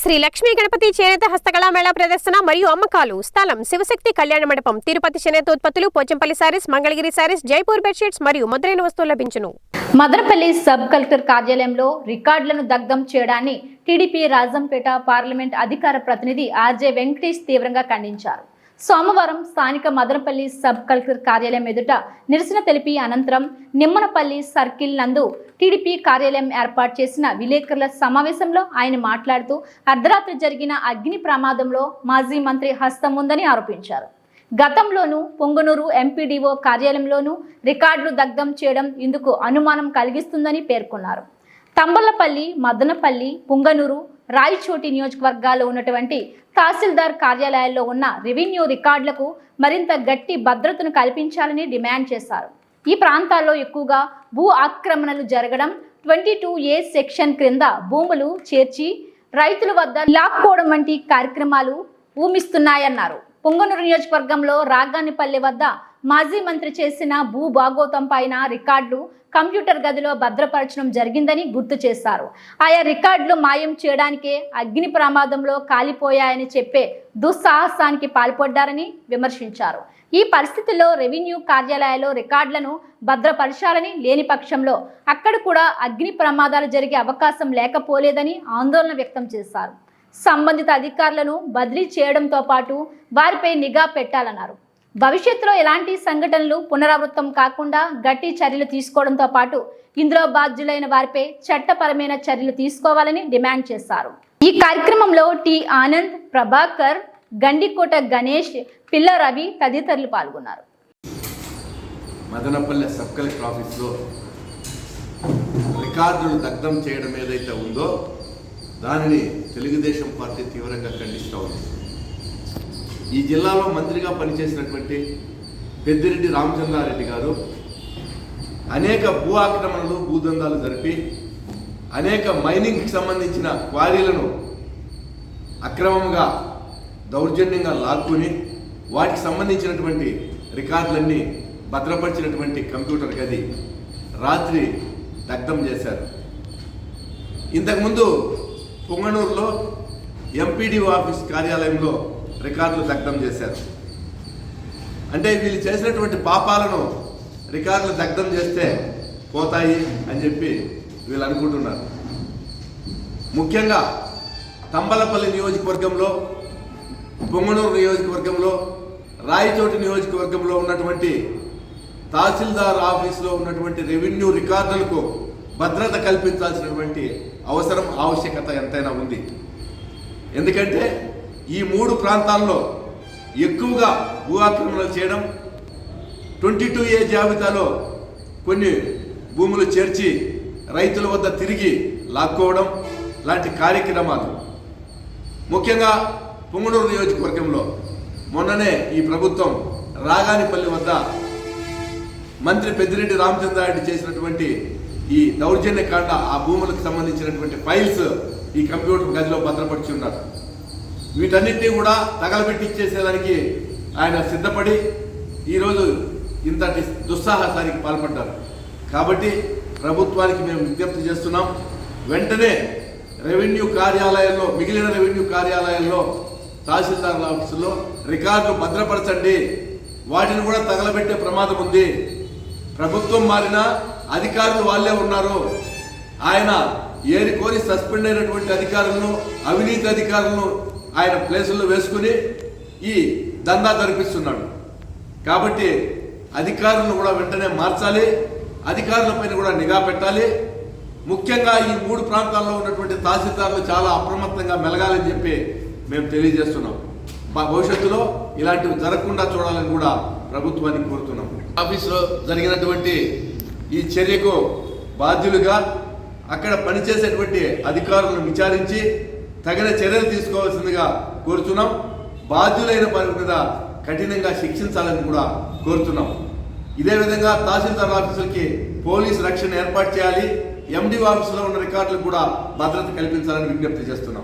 శ్రీ లక్ష్మీ గణపతి చేనేత హస్తకళా మేళా ప్రదర్శన మరియు అమ్మకాలు. స్థలం శివశక్తి కళ్యాణ మండపం. తిరుపతి చేనేత ఉత్పత్తులు Pochampally saris Mangalagiri saris Jaipur bedsheets మరియు మొదలైన వస్తువులు లభించును. మదనపల్లి సబ్ కలెక్టర్ కార్యాలయంలో రికార్డులను దగ్ధం చేయడాన్ని టీడీపీ రాజంపేట పార్లమెంట్ అధికార ప్రతినిధి ఆర్జే వెంకటేష్ తీవ్రంగా ఖండించారు. సోమవారం స్థానిక మదనపల్లి సబ్ కలెక్టర్ కార్యాలయం ఎదుట నిరసన తెలిపి అనంతరం నిమ్మనపల్లి సర్కిల్ నందు టీడీపీ కార్యాలయం ఏర్పాటు చేసిన విలేకరుల సమావేశంలో ఆయన మాట్లాడుతూ అర్ధరాత్రి జరిగిన అగ్ని ప్రమాదంలో మాజీ మంత్రి హస్తం ఉందని ఆరోపించారు. గతంలోనూ పొంగనూరు ఎంపీడీఓ కార్యాలయంలోనూ రికార్డులు దగ్ధం చేయడం ఇందుకు అనుమానం కలిగిస్తుందని పేర్కొన్నారు. తంబలపల్లి మదనపల్లి పుంగనూరు రాయచోటి నియోజకవర్గాల్లో ఉన్నటువంటి తహసీల్దార్ కార్యాలయాల్లో ఉన్న రెవెన్యూ రికార్డులకు మరింత గట్టి భద్రతను కల్పించాలని డిమాండ్ చేశారు. ఈ ప్రాంతాల్లో ఎక్కువగా భూ ఆక్రమణలు జరగడం ట్వంటీ టూ ఏ సెక్షన్ క్రింద భూములు చేర్చి రైతుల వద్ద లాక్కోవడం వంటి కార్యక్రమాలు ఊమిస్తున్నాయన్నారు. పొంగనూరు నియోజకవర్గంలో రాగానిపల్లి వద్ద మాజీ మంత్రి చేసిన భూ భాగోతం పైన రికార్డులు కంప్యూటర్ గదిలో భద్రపరచడం జరిగిందని గుర్తు చేశారు. ఆయా రికార్డులు మాయం చేయడానికే అగ్ని ప్రమాదంలో కాలిపోయాయని చెప్పే దుస్సాహసానికి పాల్పడ్డారని విమర్శించారు. ఈ పరిస్థితుల్లో రెవెన్యూ కార్యాలయాల్లో రికార్డులను భద్రపరచాలని లేని పక్షంలో అక్కడ కూడా అగ్ని ప్రమాదాలు జరిగే అవకాశం లేకపోలేదని ఆందోళన వ్యక్తం చేశారు. సంబంధిత అధికారులను బదిలీ చేయడంతో పాటు వారిపై నిఘా పెట్టాలన్నారు. భవిష్యత్తులో ఎలాంటి సంఘటనలు పునరావృతం కాకుండా గట్టి చర్యలు తీసుకోవడంతో పాటు ఇందులో బాధ్యులైన వారిపై చట్టపరమైన చర్యలు తీసుకోవాలని డిమాండ్ చేశారు. ఈ కార్యక్రమంలో టి ఆనంద్ ప్రభాకర్ గండికోట గణేష్ పిల్ల రవి తదితరులు పాల్గొన్నారు. మదనపల్లె సబ్ కలెక్టర్ ఆఫీస్లో రికార్డులు దగ్ధం చేయడం ఏదైతే ఉందో దానిని తెలుగుదేశం పార్టీ తీవ్రంగా ఖండిస్తూ ఉంది. ఈ జిల్లాలో మంత్రిగా పనిచేసినటువంటి పెద్దిరెడ్డి రామచంద్రారెడ్డి గారు అనేక భూ ఆక్రమణలు భూదందాలు జరిపి అనేక మైనింగ్కి సంబంధించిన క్వారీలను అక్రమంగా దౌర్జన్యంగా లాక్కుని వాటికి సంబంధించినటువంటి రికార్డులన్నీ భద్రపరిచినటువంటి కంప్యూటర్ గది రాత్రి దగ్ధం చేశారు. ఇంతకుముందు పొంగనూరులో ఎంపీడీ ఆఫీస్ కార్యాలయంలో రికార్డులు దగ్ధం చేశారు. అంటే వీళ్ళు చేసినటువంటి పాపాలను రికార్డులు దగ్ధం చేస్తే పోతాయి అని చెప్పి వీళ్ళు అనుకుంటున్నారు. ముఖ్యంగా తంబలపల్లి నియోజకవర్గంలో పొంగనూరు నియోజకవర్గంలో రాయచోటి నియోజకవర్గంలో ఉన్నటువంటి తహసీల్దార్ ఆఫీసులో ఉన్నటువంటి రెవెన్యూ రికార్డులకు భద్రత కల్పించాల్సినటువంటి అవసరం ఆవశ్యకత ఎంతైనా ఉంది. ఎందుకంటే ఈ మూడు ప్రాంతాల్లో ఎక్కువగా భూ ఆక్రమణలు చేయడం ట్వంటీ టూ ఏ జాబితాలో కొన్ని భూములు చేర్చి రైతుల వద్ద తిరిగి లాక్కోవడం లాంటి కార్యక్రమాలు. ముఖ్యంగా పొంగనూరు నియోజకవర్గంలో మొన్ననే ఈ ప్రభుత్వం రాగానిపల్లి వద్ద మంత్రి పెద్దిరెడ్డి రామచంద్రారెడ్డి చేసినటువంటి ఈ దౌర్జన్యకాండ ఆ భూములకు సంబంధించినటువంటి ఫైల్స్ ఈ కంప్యూటర్ గదిలో భద్రపరిచి ఉన్నారు. వీటన్నిటినీ కూడా తగలబెట్టిచ్చేసేదానికి ఆయన సిద్ధపడి ఈరోజు ఇంతటి దుస్సాహసానికి పాల్పడ్డారు. కాబట్టి ప్రభుత్వానికి మేము విజ్ఞప్తి చేస్తున్నాం వెంటనే రెవెన్యూ కార్యాలయంలో మిగిలిన రెవెన్యూ కార్యాలయంలో తహసీల్దారుల ఆఫీసులో రికార్డులు భద్రపరచండి. వాటిని కూడా తగలబెట్టే ప్రమాదం ఉంది. ప్రభుత్వం మారినా అధికారులు వాళ్ళే ఉన్నారు. ఆయన ఏరి కోరి సస్పెండ్ అయినటువంటి అధికారులను అవినీతి అధికారులను ఆయన ప్లేసుల్లో వేసుకుని ఈ దందా జరిపిస్తున్నాడు. కాబట్టి అధికారులను కూడా వెంటనే మార్చాలి అధికారులపైన కూడా నిఘా పెట్టాలి. ముఖ్యంగా ఈ మూడు ప్రాంతాల్లో ఉన్నటువంటి తహసీల్దారులు చాలా అప్రమత్తంగా మెలగాలని చెప్పి మేము తెలియజేస్తున్నాం. భవిష్యత్తులో ఇలాంటివి జరగకుండా చూడాలని కూడా ప్రభుత్వానికి కోరుతున్నాం. ఆఫీసులో జరిగినటువంటి ఈ చర్యకు బాధ్యులుగా అక్కడ పనిచేసేటువంటి అధికారులను విచారించి తగిన చర్యలు తీసుకోవాల్సిందిగా కోరుతున్నాం. బాధ్యులైన వారి మీద కఠినంగా శిక్షించాలని కూడా కోరుతున్నాం. ఇదే విధంగా తహసీల్దార్ ఆఫీసులకి పోలీస్ రక్షణ ఏర్పాటు చేయాలి. ఎండి ఆఫీసులో ఉన్న రికార్డులకు కూడా భద్రత కల్పించాలని విజ్ఞప్తి చేస్తున్నాం.